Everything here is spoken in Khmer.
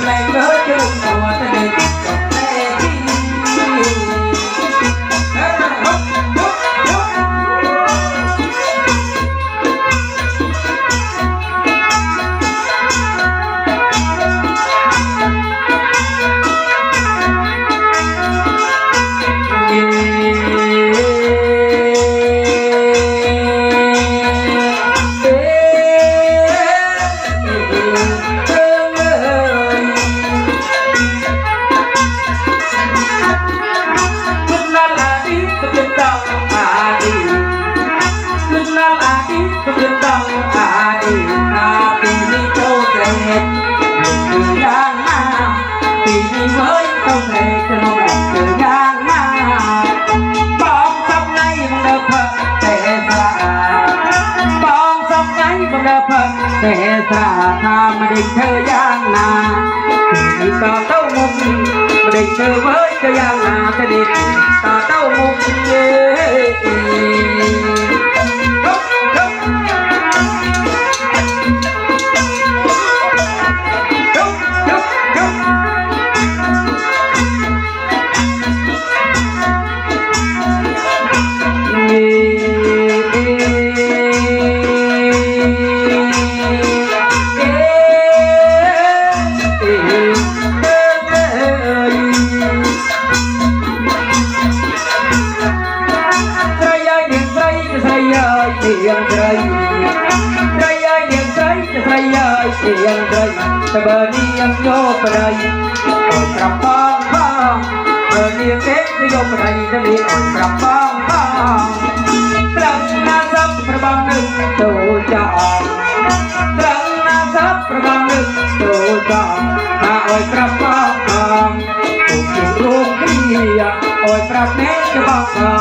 like. mới không thể từ lòng từ ngang mà bóng sắp nay bằng đập phật để xa bóng sắp nay bằng đập phật để xa tham định thơ giang nà thì có tâu mục định thơ với thơ giang nà cái định có tâu mục យទៀងត្រីត្រីអើយទៀងត្រីត្រីអើយទៀងត្រីតើបើនាងយកប្រៃក្របងផងបើនាងទេយកប្រៃទៅនាងក្របងផងត្រង់ណាសពប្របងនឹងទៅចោលត្រង់ណាសពប្របងនឹងទៅចោលថាអើយក្របងផងគុំគ្រូគ្រាអើយប្រាប់អ្នកច្បាស់ផង